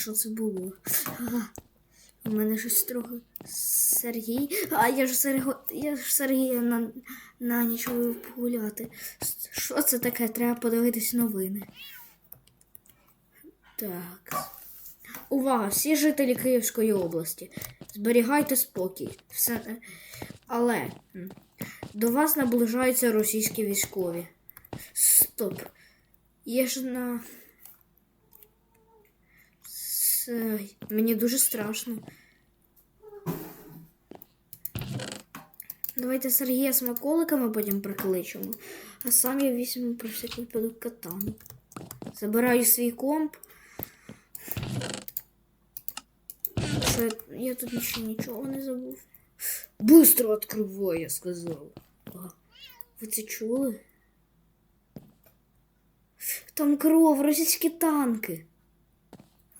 що це було? У мене щось трохи. Сергій. А я ж Серго... я ж Сергія на, на ніч погуляти. Що це таке? Треба подивитись новини. Так. Увага, всі жителі Київської області. Зберігайте спокій. Все... Але до вас наближаються російські військові. Стоп. Є ж на. Мені дуже страшно. Давайте Сергія смаколиками потім прикличемо, а сам я візьму про всякий випадок катану. Забираю свій комп. Що я, я тут ще нічого не забув. Быстро відкривай, я сказав. Ага. Ви це чули? Там кров, російські танки.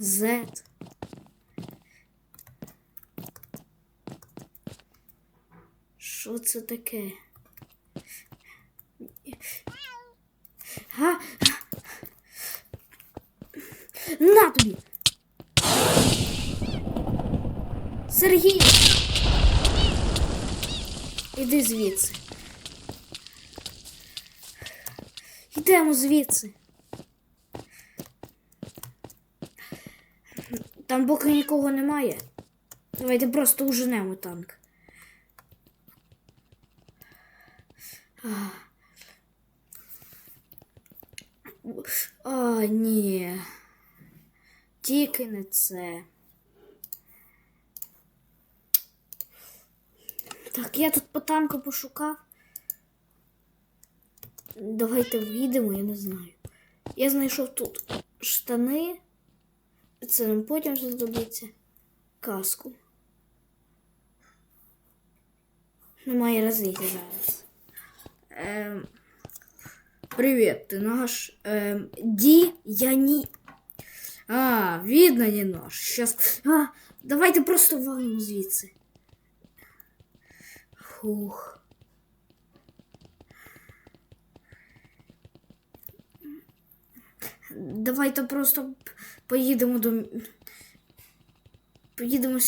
Зет. Що це таке? Га? На тобі! Сергій! Іди звідси. Йдемо звідси. Там поки нікого немає. Давайте просто уженемо танк. А, ні. Тільки не це. Так, я тут по танку пошукав. Давайте вийдемо, я не знаю. Я знайшов тут штани. Це нам потім знадобиться. Каску. Немає різниці зараз. Ем, привіт, ти наш ем, Ді Яні. А, видно не наш. Щас. А, давайте просто валимо звідси. Фух. Давайте просто поїдемо до. Поїдемо.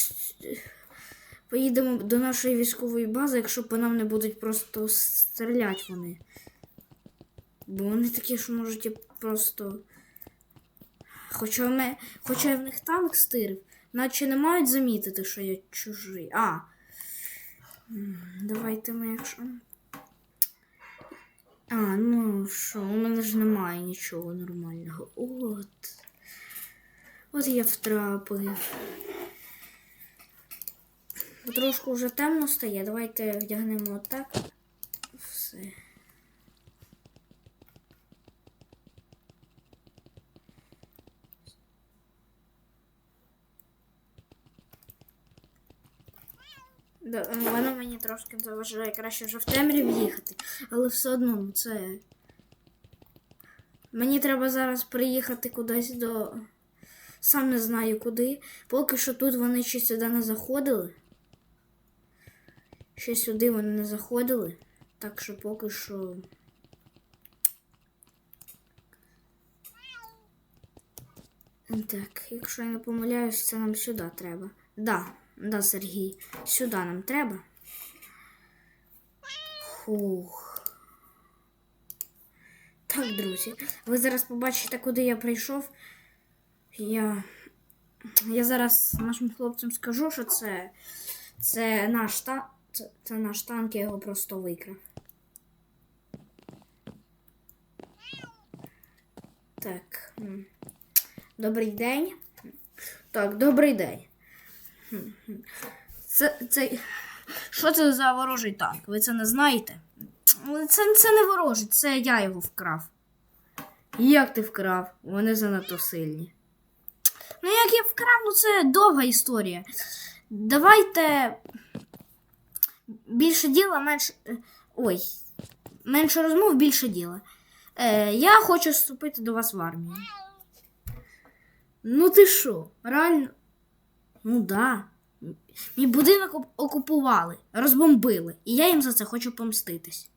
Поїдемо до нашої військової бази, якщо по нам не будуть просто стріляти вони. Бо вони такі, що можуть просто. Хоча, ми... Хоча я в них танк стирив, наче не мають замітити, що я чужий. А. Давайте ми якщо. А, ну що, у мене ж немає нічого нормального. От. От я втрапив. Трошку вже темно стає. Давайте вдягнемо отак. Все. Да, е, воно мені трошки заважає краще вже в темряві їхати, але все одно ну, це. Мені треба зараз приїхати кудись до. Сам не знаю куди. Поки що тут вони ще сюди не заходили. Ще сюди вони не заходили. Так що поки що. Так, якщо я не помиляюсь, це нам сюди треба. Да, да, Сергій, сюди нам треба. Фух. Так, друзі, ви зараз побачите, куди я прийшов. Я, я зараз нашим хлопцям скажу, що це, це наш та, це, це наш танк, я його просто викрав. Так. Добрий день. Так, добрий день. Це, це... Що це за ворожий танк? Ви це не знаєте? Це, це не ворожий, це я його вкрав. Як ти вкрав? Вони занадто сильні. Ну, як я вкрав, ну це довга історія. Давайте більше діла, менше. Ой, менше розмов, більше діла. Е, я хочу вступити до вас в армію. Ну ти що, реально? Ну да. Мій будинок окупували, розбомбили, і я їм за це хочу помститись.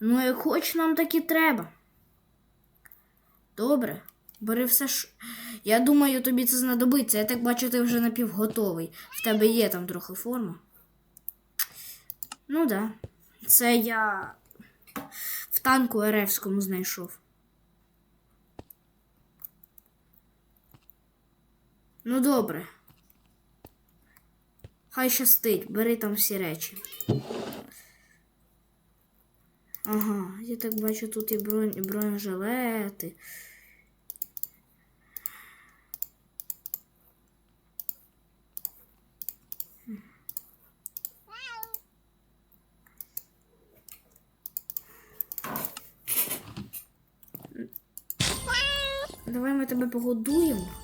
Ну, як хоч нам так і треба. Добре, Бери все ж. Я думаю, тобі це знадобиться. Я так бачу, ти вже напівготовий. В тебе є там трохи форма. Ну да. Це я в танку РФському знайшов. Ну добре. Хай щастить, бери там всі речі. Ага, я так бачу, тут і бронь, і бронежилети. Давай ми тебе погодуємо.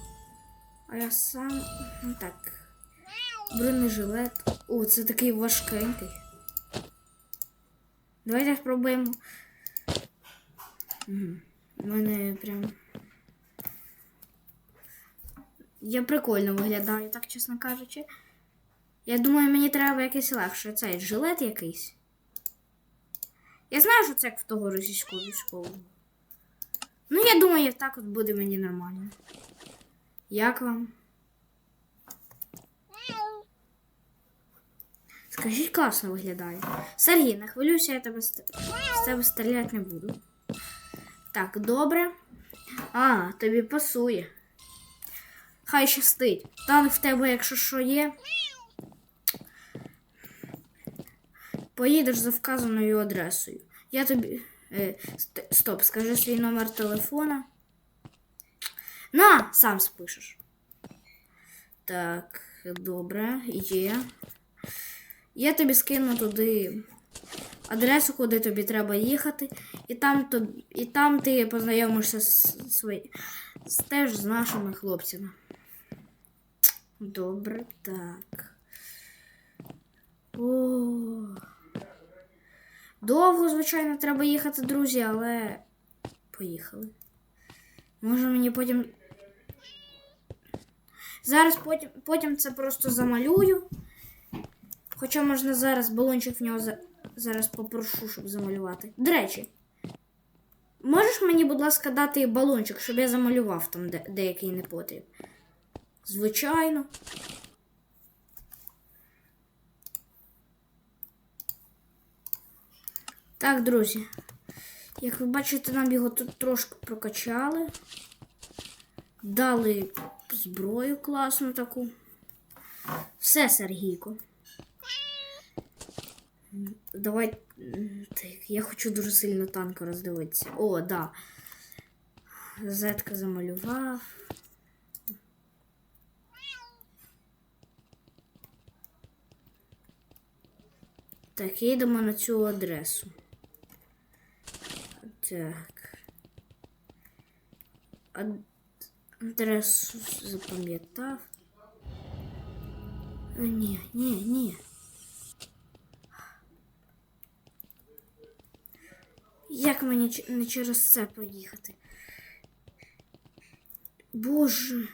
А я сам. Ну так. Бронежилет. О, це такий важкенький. Давайте спробуємо. У мене прям. Я прикольно виглядаю, так чесно кажучи. Я думаю, мені треба якийсь легше. Цей жилет якийсь. Я знаю, що це як в того російського військового. Ну, я думаю, так от буде мені нормально. Як вам? Скажіть, класно виглядає. Сергій, не хвилюйся, я тебе з тебе стріляти не буду. Так, добре. А, тобі пасує. Хай щастить. Танк в тебе, якщо що є. Поїдеш за вказаною адресою. Я тобі. Е, стоп, скажи свій номер телефона. На, сам спишеш. Так, добре, є. Я тобі скину туди адресу, куди тобі треба їхати, і там, тобі, і там ти познайомишся з, свої, з теж з нашими хлопцями. Добре, так. О. Довго, звичайно, треба їхати, друзі, але поїхали. Може мені потім. Зараз потім, потім це просто замалюю. Хоча можна зараз балончик в нього за... зараз попрошу, щоб замалювати. До речі, можеш мені, будь ласка, дати балончик, щоб я замалював там де... деякий непотріб? Звичайно. Так, друзі. Як ви бачите, нам його тут трошки прокачали. Дали зброю класну таку. Все, Сергійко. Давай. Так, я хочу дуже сильно танка роздивитися. О, да. Зетка замалював. Так, їдемо на цю адресу. Так. Ад- Адресу запам'ятав. А, Ні, ні, ні. Як мені не через це проїхати? Боже.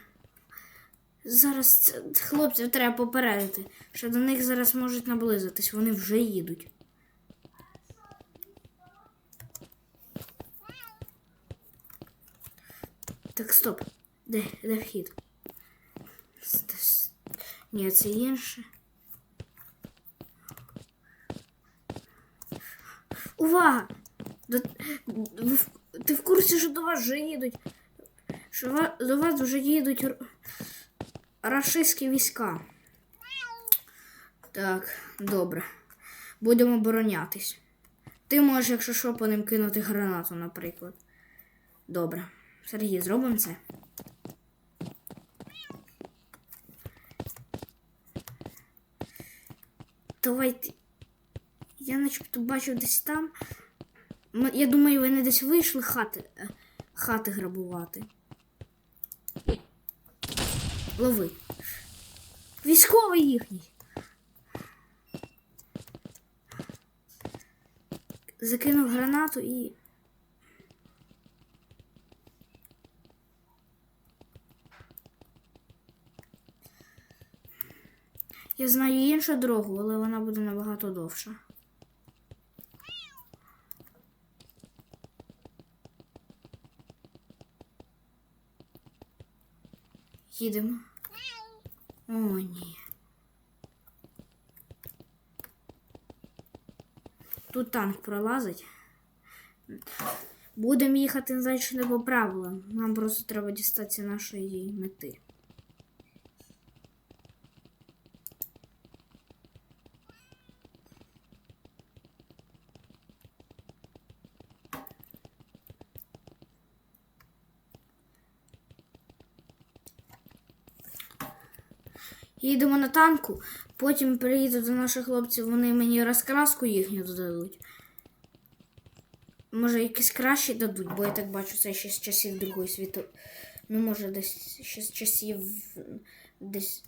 Зараз хлопців треба попередити, що до них зараз можуть наблизитись, вони вже їдуть. Так, стоп. Де, де вхід? Ні, це інше. Увага! Ти в курсі, що до вас вже їдуть? Що до вас вже їдуть рашистські війська. Так, добре. Будемо оборонятись. Ти можеш, якщо що, по ним кинути гранату, наприклад. Добре. Сергій, зробимо це. Давайте. Я начебто бачу десь там. Я думаю, вони десь вийшли хати, е, хати грабувати. Лови. Військовий їхній. Закинув гранату і. Я знаю іншу дорогу, але вона буде набагато довша. Їдемо. О, ні. Тут танк пролазить. Будемо їхати, значить, не по правилам. Нам просто треба дістатися нашої мети. Їдемо на танку, потім приїду до наших хлопців, вони мені розкраску їхню додадуть. Може, якісь кращі дадуть, бо я так бачу, це ще з часів Другої світової. Ну, може, десь ще з часів десь.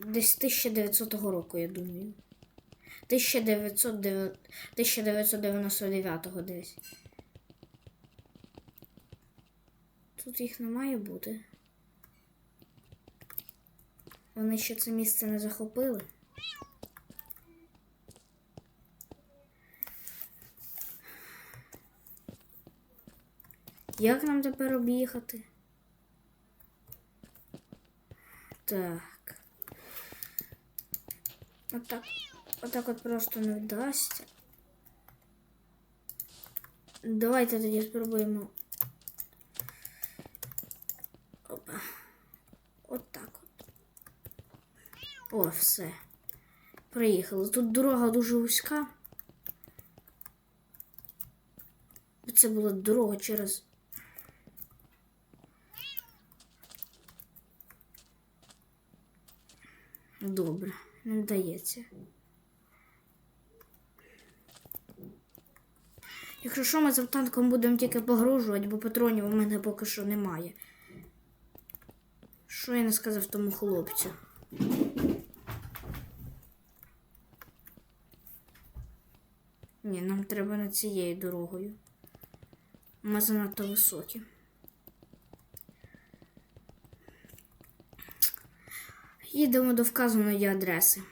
Десь 1900 року, я думаю. 1909 1999 десь. Тут їх не має бути. Вони ще це місце не захопили. Як нам тепер об'їхати? Так. Отак. Отак от просто не вдасться. Давайте тоді спробуємо. Опа. Отак от. О, все. Приїхали. Тут дорога дуже вузька. Це була дорога через. Добре, не вдається. Якщо що, ми цим танком будемо тільки погрожувати, бо патронів у мене поки що немає. Що я не сказав тому хлопцю? Ні, нам треба не цією дорогою. Ми занадто високі. Їдемо до вказаної адреси.